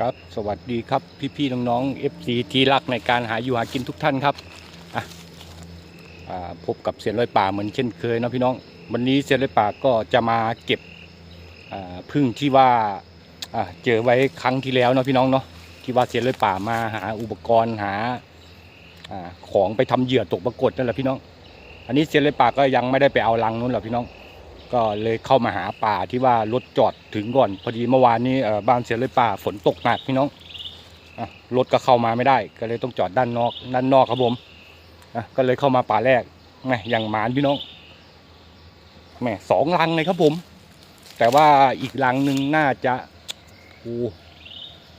ครับสวัสดีครับพี่ๆน้องๆ FC ที่รักในการหาอยู่หากินทุกท่านครับอะอ่าพบกับเสียนร้อยป่าเหมือนเช่นเคยนะพี่น้อง วันนี้เสียนร้อยป่าก็จะมาเก็บอ่าพึ่งที่ว่าอ่าเจอไว้ครั้งที่แล้วเนาะพี่น้องเนาะที่ว่าเสียนร้อยป่ามาหาอุปกรณ์หาอ่าของไปทำเหยื่อตกปรากฏนั่นแหละพี่น้อง อันนี้เสียนร้อยป่าก็ยังไม่ได้ไปเอาลังนู้นหรอกพี่น้อง ก็เลยเข้ามาหาป่าที่ว่ารถจอดถึงก่อน พอดีเมื่อวานนี้บ้านเสียเลยป่าฝนตกหนักพี่น้องรถก็เข้ามาไม่ได้ ก็เลยต้องจอดด้านนอกด้านนอกครับผมก็เลยเข้ามาป่าแรกแม่อย่างหมานพี่น้องแม่สองลังเลยครับผม แต่ว่าอีกลังหนึ่งน่าจะโอ้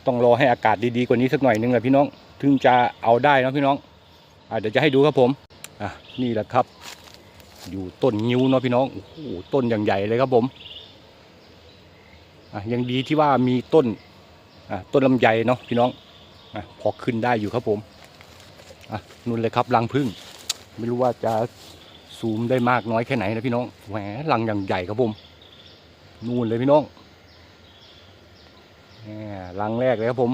ต้องรอให้อากาศดีๆกว่านี้สักหน่อยนึงแหละพี่น้อง ถึงจะเอาได้นะพี่น้องอเดี๋ยวจะให้ดูครับผม อะนี่แหละครับ อยู่ต้นงิ้วเนาะพี่น้องโอ้โหต้นอย่างใหญ่เลยครับผมอะยังดีที่ว่ามีต้นอะต้นลำไยเนาะพี่น้องอะพอขึ้นได้อยู่ครับผมอะนู่นเลยครับรังพึ่ง ไม่รู้ว่าจะซูมได้มากน้อยแค่ไหนนะพี่น้องแหมรังอย่างใหญ่ครับผมนู่นเลยพี่น้องแหมรังแรกเลยครับผม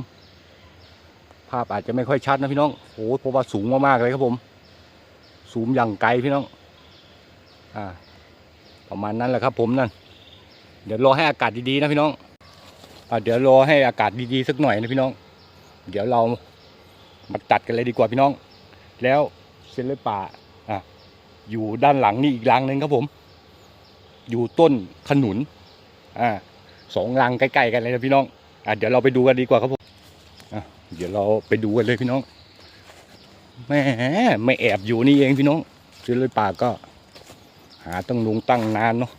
ภาพอาจจะไม่ค่อยชัดนะพี่น้องโอ้โหเพราะว่าสูงมากๆเลยครับผม สูงอย่างไกลพี่น้อง อ่า ประมาณนั้นแหละครับ ผมนั่น เดี๋ยวรอให้อากาศดีๆนะพี่น้องอเดี๋ยวรอให้อากาศดีๆสักหน่อยนะพี่น้อง เดี๋ยวเรามาตัดกันเลยดีกว่าพี่น้อง แล้วเส้นเลือป่าอะอยู่ด้านหลังนี่อีกรังหนึ่งครับผม อยู่ต้นขนุน อ่าสองรังใกล้ๆกันเลยนะพี่น้องอะเดี๋ยวเราไปดูกันดีกว่าครับผมอะเดี๋ยวเราไปดูกันเลยพี่น้องแม่ไม่แอบอยู่นี่เองพี่น้องเส้นเลือป่าก็ หาตั้งลุงตั้งนานเนาะ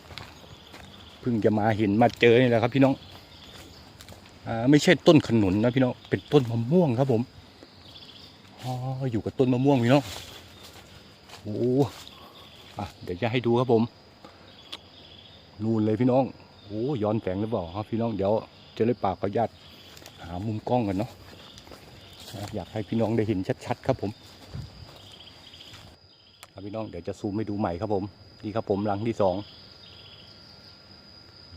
เพิ่งจะมาเห็นมาเจอนี่แหละครับ พี่น้องอ่าไม่ใช่ต้นขนุนนะพี่น้องเป็นต้นมะม่วงครับผมอ๋ออยู่กับต้นมะม่วงพี่น้องโอ้อะเดี๋ยวจะให้ดูครับผมนู่นเลยพี่น้องโอ้ย้อนแสงหรือเปล่าครับพี่น้องเดี๋ยวจะเลยปากขอญาตหามุมกล้องกันเนาะอยากให้พี่น้องได้เห็นชัดๆครับผมครับพี่น้องเดี๋ยวจะซูมให้ดูใหม่ครับผม นี่ครับผมรังที่สอง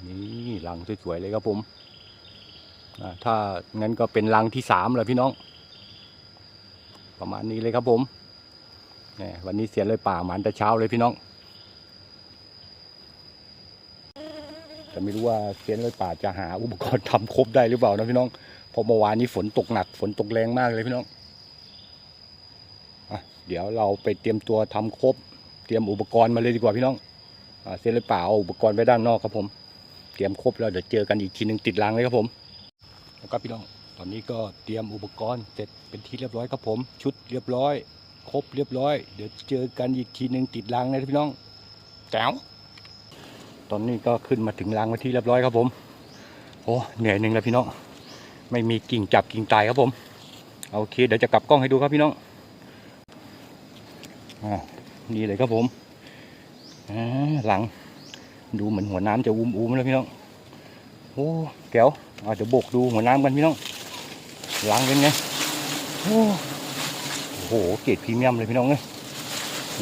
นี่รังสวยๆเลยครับผมอ่าถ้างั้นก็เป็นรังที่สามเลยพี่น้อง ประมาณนี้เลยครับผมเนี่ยวันนี้เสียนเลยป่าหมันแต่เช้าเลยพี่น้องแต่ไม่รู้ว่าเสียนเลยป่าจะหาอุปกรณ์ทำครบได้หรือเปล่านะพี่น้องเพราะเมื่อวานนี้ฝนตกหนักฝนตกแรงมากเลยพี่น้องเดี๋ยวเราไปเตรียมตัวทำครบ เตรียมอุปกรณ์มาเลยดีกว่าพี่น้องเส้นเลยเปล่าเอาอุปกรณ์ไว้ด้านนอกครับผม เตรียมครบแล้วเดี๋ยวเจอกันอีกทีหนึ่งติดรังเลยครับผมแล้วก็พี่น้องตอนนี้ก็เตรียมอุปกรณ์เสร็จเป็นที่เรียบร้อยครับผม ชุดเรียบร้อย ครบเรียบร้อย เดี๋ยวเจอกันอีกทีหนึ่งติดรังเลยนะพี่น้องแจ๋วตอนนี้ก็ขึ้นมาถึงรังมาที่เรียบร้อยครับผมโอ้เหนื่อยหนึ่งแล้วพี่น้องไม่มีกิ่งจับกิ่งตายครับผมโอเคเดี๋ยวจะกลับกล้องให้ดูครับพี่น้องอ่า นี่เลยครับผมหลัง ดูเหมือนหัวน้ำจะอุ้มอุ้มแล้วพี่น้องโอ้แก้วอ่าเดี๋ยวโบกดูหัวน้ำกันพี่น้องหลังเป็นไงโอ้โหเกรดพรีเมียมเลยพี่น้องเลย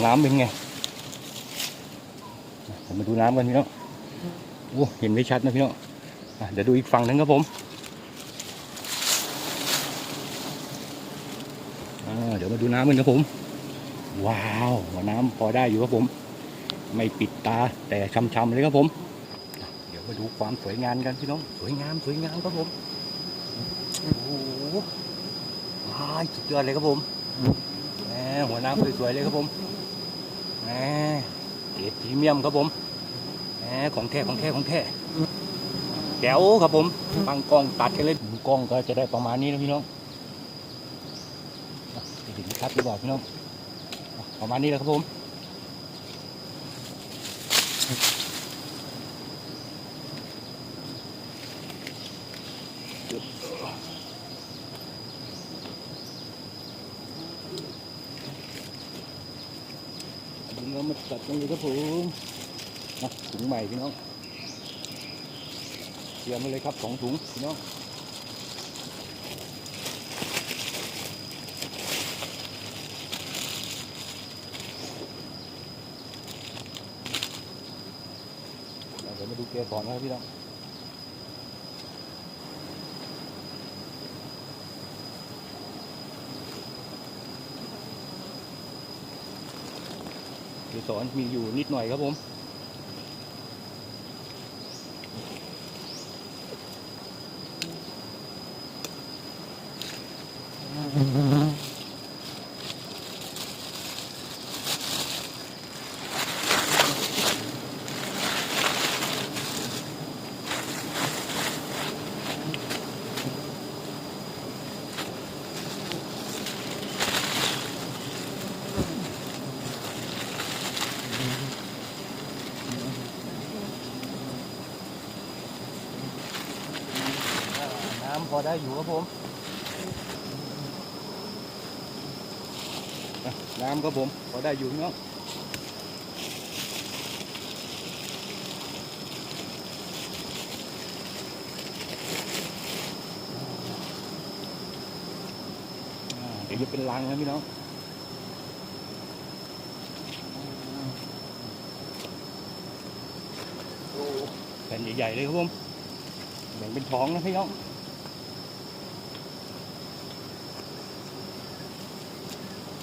น้ำเป็นไงผมมาดูน้ำกันพี่น้องโอ้เห็นไม่ชัดนะพี่น้องเดี๋ยวดูอีกฝั่งหนึงครับผมเดี๋ยวมาดูน้ำกันครับผม ว้าวหัวน้ำพอได้อยู่ครับผม ไม่ปิดตาแต่ช้ำๆเลยครับผม เดี๋ยวมาดูความสวยงามกันพี่น้อง สวยงามสวยงามครับผมโอ้โหว้ายสุดยอดเลยครับผมแหมหัวน้ำสวยๆเลยครับผมแหมเกรดพรีเมียมครับผมแหมของแท้ของแท้ของแท้แก้วครับผมตั้งกล้องตัดกันเลยมุมกล้องก็จะได้ประมาณนี้นะพี่น้องอะจะเห็นชัดหรือเปล่าพี่น้อง ประมาณนี้แหละครับผมดึงแล้วมาตัดตรงนี้ครับผมนะถุงใหม่พี่น้องเตรียมมาเลยครับสองถุงพี่น้อง เกสรไว้พี่น้องเกสรมีอยู่นิดหน่อยครับผม ได้อยู่ครับผม น้ำครับผมพอได้อยู่เนาะเดี๋ยวจะเป็นรังนะพี่น้องแผ่นใหญ่ๆเลยครับผมแบ่งเป็นท้องนะพี่น้อง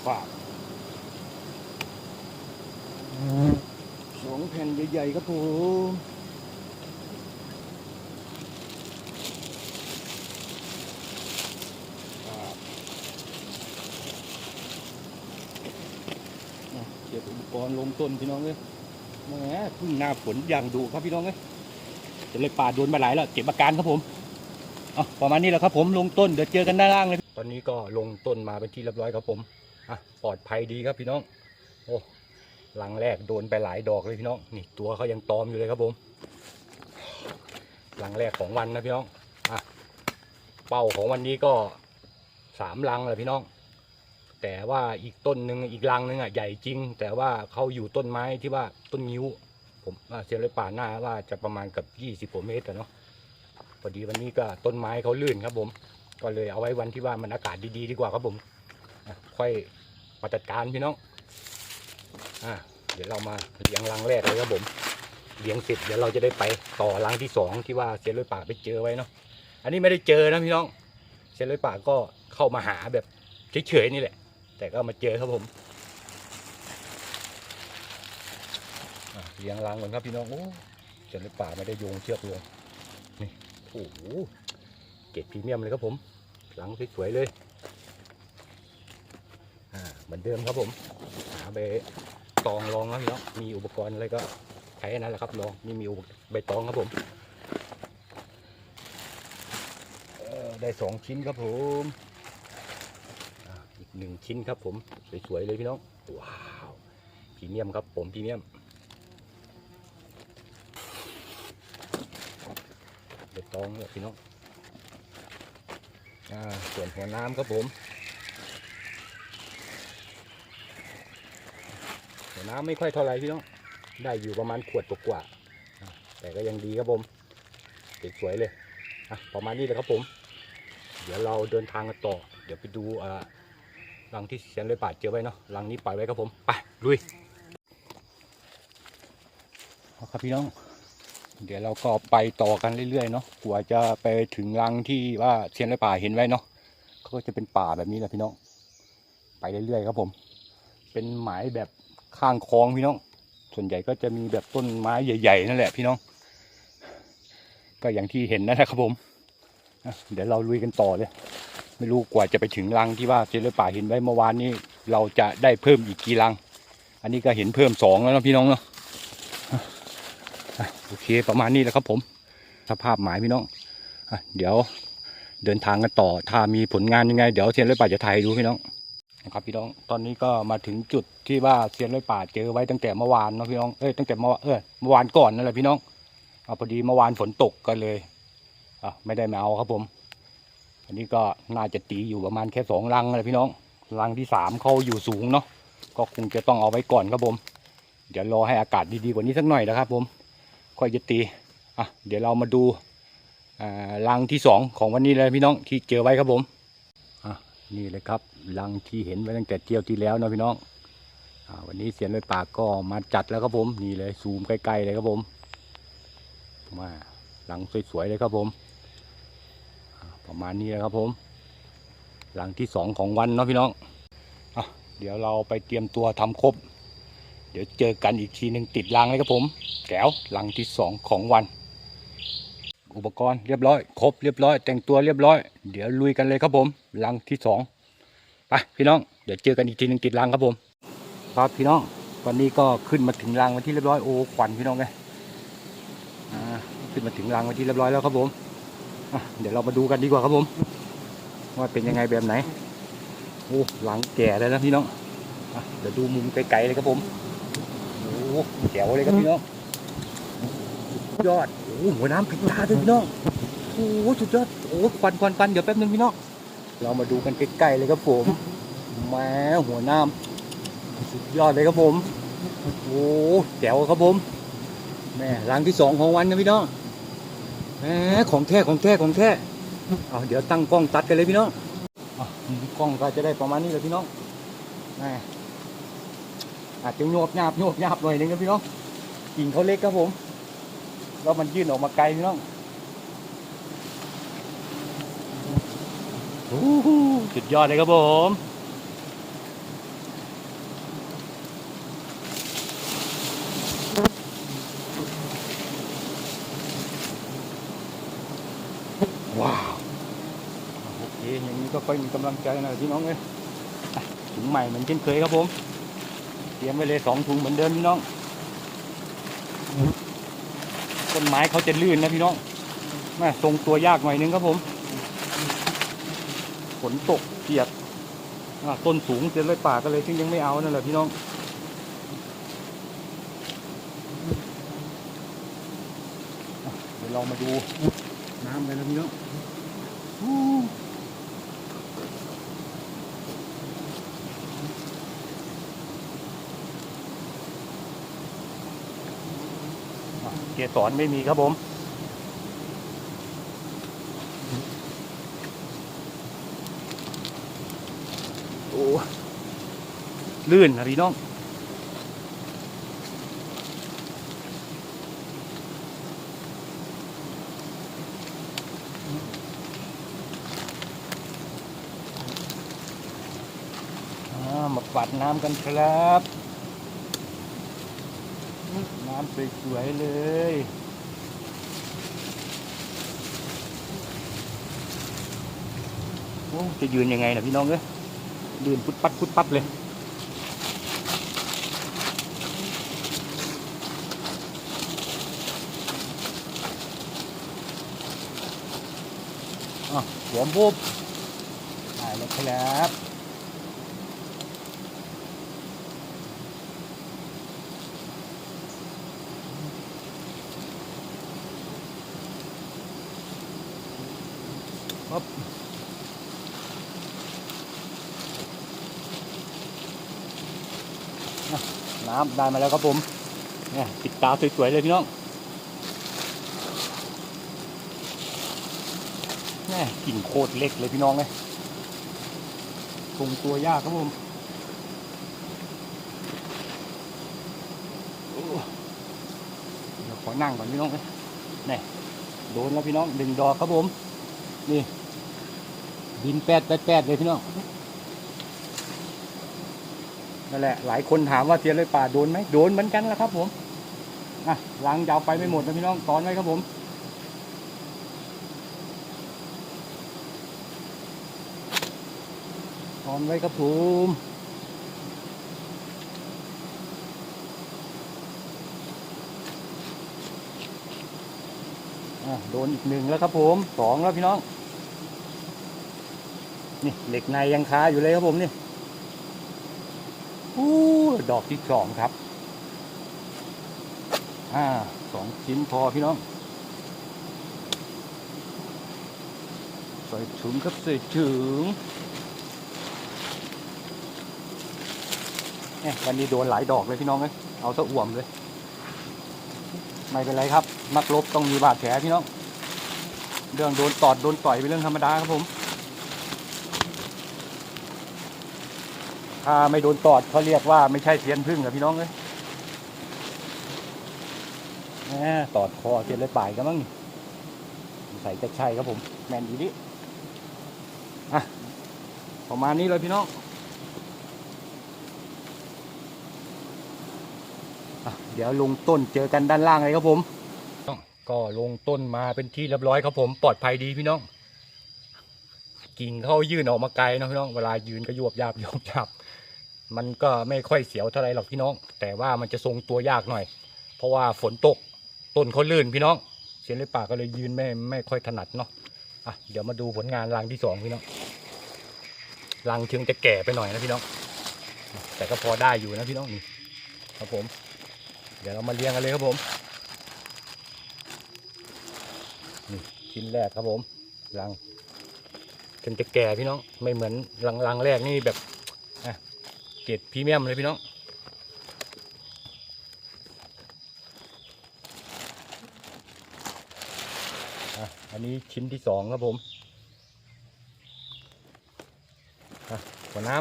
ฝากสอง แผ่นใหญ่ๆครับผมเก็บอุปกรณ์ลงต้นพี่น้องเลยแหมเพึ่งหน้าฝนอย่างดุครับพี่น้องเลยจะเลยป่าโดนมาหลายแล้วเก็บอาการครับผมเอาประมาณนี้แหละครับผมลงต้นเดี๋ยวเจอกันด้านล่างเลย ตอนนี้ก็ลงต้นมาเป็นที่เรียบร้อยครับผมอะปลอดภัยดีครับพี่น้องโอ้ หลังแรกโดนไปหลายดอกเลยพี่น้องนี่ตัวเขายังตอมอยู่เลยครับผมหลังแรกของวันนะพี่น้องอะเป้าของวันนี้ก็สามลังเลยพี่น้อง แต่ว่าอีกต้นหนึ่งอีกลังหนึ่งอะใหญ่จริง แต่ว่าเขาอยู่ต้นไม้ที่ว่าต้นงิ้ว ผมเซียนเลยป่าหน้าว่าจะประมาณกับยี่สิบเมตรอะเนาะพอดีวันนี้ก็ต้นไม้เขาลื่นครับผม ก็เลยเอาไว้วันที่ว่ามันอากาศดีๆดีกว่าครับผมค่อยมาจัดการพี่น้อง อะเดี๋ยวเรามาเลี้ยงรังแรกเลยครับผมเลี้ยงเสร็จเดี๋ยวเราจะได้ไปต่อรังที่สองที่ว่าเซียนเลยป่าไปเจอไว้เนาะอันนี้ไม่ได้เจอนะพี่น้องเซียนเลยป่าก็เข้ามาหาแบบเฉยๆนี่แหละ แต่ก็มาเจอครับผมเลี้ยงรังก่อนครับพี่น้องโอ้เจนในป่าไม่ได้โยงเชือกเลยนี่โอ้โหเกรดพรีเมียมเลยครับผมหลังสวยๆเลยอ่าเหมือนเดิมครับผมหาใบ ตองลองครับพี่น้องมีอุปกรณ์อะไรก็ใช้อันนั้นแหละครับลองนี่มีอุปใบตองครับผมเออได้สองชิ้นครับผมอีกหนึ่งชิ้นครับผมสวยๆเลยพี่น้องว้าวพรีเมียมครับผมพรีเมียมใบตองเนี่ยพี่น้องอ่าส่วนหัวน้ำครับผม น้ำไม่ค่อยเท่าไรพี่น้อง ได้อยู่ประมาณขวดกว่าแต่ก็ยังดีครับผมสวยๆเลยประมาณนี้เลยครับผม เดี๋ยวเราเดินทางกันต่อ เดี๋ยวไปดูอ่ารังที่เซียนเลยป่าเจอไว้เนาะรังนี้ปล่อยไว้ครับผม ไปลุยครับพี่น้อง เดี๋ยวเราก็ไปต่อกันเรื่อยๆเนาะกว่าจะไปถึงรังที่ว่าเซียนไรป่าเห็นไว้เนาะเขาก็จะเป็นป่าแบบนี้แหละพี่น้อง ไปเรื่อยๆครับผม เป็นหมายแบบ ข้างคลองพี่น้อง ส่วนใหญ่ก็จะมีแบบต้นไม้ใหญ่ ๆ นั่นแหละพี่น้อง ก็อย่างที่เห็นนั่นแหละครับผมเดี๋ยวเราลุยกันต่อเลย ไม่รู้กว่าจะไปถึงรังที่ว่าเซียนไรป่าเห็นไว้เมื่อวานนี้ เราจะได้เพิ่มอีกกี่รัง อันนี้ก็เห็นเพิ่มสองแล้วนะพี่น้องเนาะโอเคประมาณนี้แหละครับผม สภาพหมายพี่น้องเดี๋ยวเดินทางกันต่อถ้ามีผลงานยังไง เดี๋ยวเซียนร้อยป่าจะถ่ายดูพี่น้อง นะครับพี่น้องตอนนี้ก็มาถึงจุดที่ว่าเซียนร้อยป่าเจอไว้ตั้งแต่เมื่อวานเนาะพี่น้องเอ้ยตั้งแต่เมื่อเออเมื่อวานก่อนนั่นแหละพี่น้องเอาพอดีเมื่อวานฝนตกก็เลยอะไม่ได้มาเอาครับผม อันนี้ก็น่าจะตีอยู่ประมาณแค่สองรังเลยพี่น้องรังที่สามเขาอยู่สูงเนาะก็คงจะต้องเอาไว้ก่อนครับผม เดี๋ยวรอให้อากาศดีๆกว่านี้สักหน่อยนะครับ ผมค่อยจะตีอะเดี๋ยวเรามาดูอ่ารังที่สองของวันนี้เลยพี่น้องที่เจอไว้ครับผม นี่เลยครับรังที่เห็นไว้ตั้งแต่เที่ยวที่แล้วนะพี่น้องอวันนี้เสียนเลยปากก็มาจัดแล้วครับผมนี่เลยซูมใกล้ๆเลยครับผมมารังสวยๆเลยครับผม ประมาณนี้เลยครับผมรังที่สองของวันเนาะพี่น้องอเดี๋ยวเราไปเตรียมตัวทำครบ เดี๋ยวเจอกันอีกทีหนึ่งติดรังเลยครับผมแก้วรังที่สองของวัน อุปกรณ์เรียบร้อย ครบเรียบร้อย แต่งตัวเรียบร้อย เดี๋ยวลุยกันเลยครับผมรังที่สองไปพี่น้อง เดี๋ยวเจอกันอีกทีหนึ่งติดรังครับผม ครับพี่น้องวันนี้ก็ขึ้นมาถึงรังวันที่เรียบร้อยโอ้ควันพี่น้องไงอ่าขึ้นมาถึงรังวันที่เรียบร้อยแล้วครับผมเดี๋ยวเรามาดูกันดีกว่าครับผม ว่าเป็นยังไงแบบไหนโอ้หลังแก่แล้วนะพี่น้องเดี๋ยวดูมุมไกลๆเลยครับผมโอ้แจ๋วเลยครับพี่น้องยอด โอ้หัวน้ำปิดตาด้วยพี่น้องโอ้สุดยอดโอ้ควันควันควันเดี๋ยวแป๊บนึงพี่น้องเรามาดูกันใกล้ๆเลยครับผมแหม้หัวน้ำสุดยอดเลยครับผมโอ้แจ๋วครับผมแม่รังที่สองของวันนะพี่น้องแหมของแท้ของแท้ของแท้เอาเดี๋ยวตั้งกล้องตัดกันเลยพี่น้องกล้องก็จะได้ประมาณนี้เลยพี่น้องแหมอาจจะโยบหยาบโยบหยาบหน่อยนึงนะพี่น้องกิ่งเขาเล็กครับผม แล้วมันยื่นออกมาไกลพี่น้องโอ้โหสุดยอดเลยครับผมว้าวโอเคอย่างนี้ก็ค่อยมีกำลังใจหน่อยพี่น้องเลยอะถุงใหม่เหมือนเช่นเคยครับผม เตรียมไว้เลยสองถุงเหมือนเดิมพี่น้อง ต้นไม้เขาจะลื่นนะพี่น้องแม่ทรงตัวยากหน่อยนึงครับผมฝนตกเปียกต้นสูงเจอเลยป่าก็เลยซึ่งยังไม่เอานั่นแหละพี่น้องเดี๋ยวเรามาดูน้ำกันนะพี่น้อง อู้อะเก สรไม่มีครับผม โอ้ลื่นนะพี่น้องมาปัดน้ำกันครับ น้ำสวยๆเลยจะยืนยังไงนะพี่น้องเอ้ยยืนพุดปัดพุดปัดเลยอะสวมปุ๊บได้แล้วครับ น้ำได้มาแล้วครับผมเนี่ยปิดตาสวยๆเลยพี่น้องแม่กลิ่นโคตรเล็กเลยพี่น้องเลยทรงตัวยากครับผมเดี๋ยวขอนั่งก่อนพี่น้องเลยนี่โดนแล้วพี่น้องดึงดอกครับผม นี่ บินแปดแปดแปดเลยพี่น้อง นั่นแหละ หลายคนถามว่าเทียนเลยป่าโดนไหมโดนเหมือนกันแหละครับ ผมอะล้างยาวไปไม่หมดนะพี่น้องตอนไว้ครับผมตอนไว้ครับผมอะโดนอีกหนึ่งแล้วครับผมสองแล้วพี่น้อง นี่เหล็กในยังคาอยู่เลยครับผมนี่ อู้ดอกที่สองครับอ่าสองชิ้นพอพี่น้องใส่ถุงครับใส่ถุงเนี่ยวันนี้โดนหลายดอกเลยพี่น้องเลยเอาซะอ่วมเลย ไม่เป็นไรครับ นักรบต้องมีบาดแผลพี่น้อง เรื่องโดนตอดโดนต่อยเป็นเรื่องธรรมดาครับผม ถ้าไม่โดนตอดเขาเรียกว่าไม่ใช่เทียนพึ่งอะพี่น้องเลยตอดคอเทียนเลยป่ายกันมั้งใส่จะใช่ครับผม แมนดีดิอะประมาณนี้เลยพี่น้องเดี๋ยวลงต้นเจอกันด้านล่างเลยครับผม ก็ลงต้นมาเป็นที่เรียบร้อยครับผมปลอดภัยดีพี่น้อง กิ่งเข้ายื่นออกมาไกลนะพี่น้องเวลายืนก็ยวบยาบยวบยาบ มันก็ไม่ค่อยเสียวเท่าไรหรอกพี่น้อง แต่ว่ามันจะทรงตัวยากหน่อย เพราะว่าฝนตกต้นเขาลื่นพี่น้อง เสียนเลยปากก็เลยยืนไม่ไม่ค่อยถนัดเนาะอะเดี๋ยวมาดูผลงานรังที่สองพี่น้องรังถึงจะแก่ไปหน่อยนะพี่น้อง แต่ก็พอได้อยู่นะพี่น้องนี่ครับผม เดี๋ยวเรามาเรียงกันเลยครับผมนี่ชิ้นแรกครับผมรังถึงจะแก่พี่น้องไม่เหมือนรังรังแรกนี่แบบ เกรดพรีเมียมเลยพี่น้องอะอันนี้ชิ้นที่สองครับผมอะขวดน้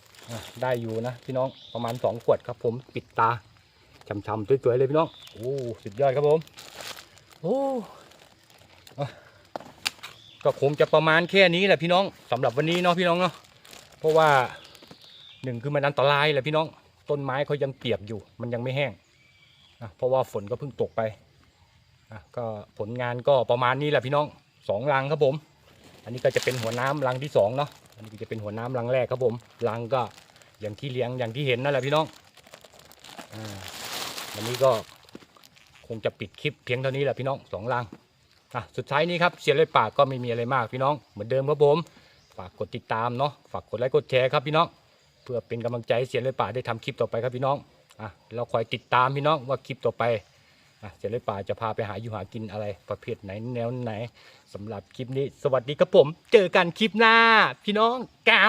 ำได้อยู่นะพี่น้องประมาณสองขวดครับผมปิดตาช่ำๆสวยๆเลยพี่น้องโอ้สุดยอดครับผมโอ้ก็คงจะประมาณแค่นี้แหละพี่น้องสำหรับวันนี้เนาะพี่น้องเนาะเพราะว่า หนึ่งคือมันอันตรายแหละพี่น้อง ต้นไม้เขายังเปียกอยู่ มันยังไม่แห้งอะเพราะว่าฝนก็เพิ่งตกไปอะก็ผลงานก็ประมาณนี้แหละพี่น้องสองรังครับผม อันนี้ก็จะเป็นหัวน้ำรังที่สองเนาะ อันนี้ก็จะเป็นหัวน้ำรังแรกครับผม รังก็อย่างที่เลี้ยงอย่างที่เห็นนั่นแหละพี่น้องอ่าวันนี้ก็คงจะปิดคลิปเพียงเท่านี้แหละพี่น้องสองรังอะสุดท้ายนี้ครับเสียเลยปากก็ไม่มีอะไรมากพี่น้องเหมือนเดิมครับผม ฝากกดติดตามเนาะฝากกดไลค์กดแชร์ครับพี่น้อง เพื่อเป็นกำลังใจให้เสียเลยป่าได้ทำคลิปต่อไปครับพี่น้องอะเราคอยติดตามพี่น้องว่าคลิปต่อไปอะเจริญป่าจะพาไปหาอยู่หากินอะไรประเภทไหนแนวไหนสำหรับคลิปนี้ สวัสดีครับผม เจอกันคลิปหน้า พี่น้องเก๋า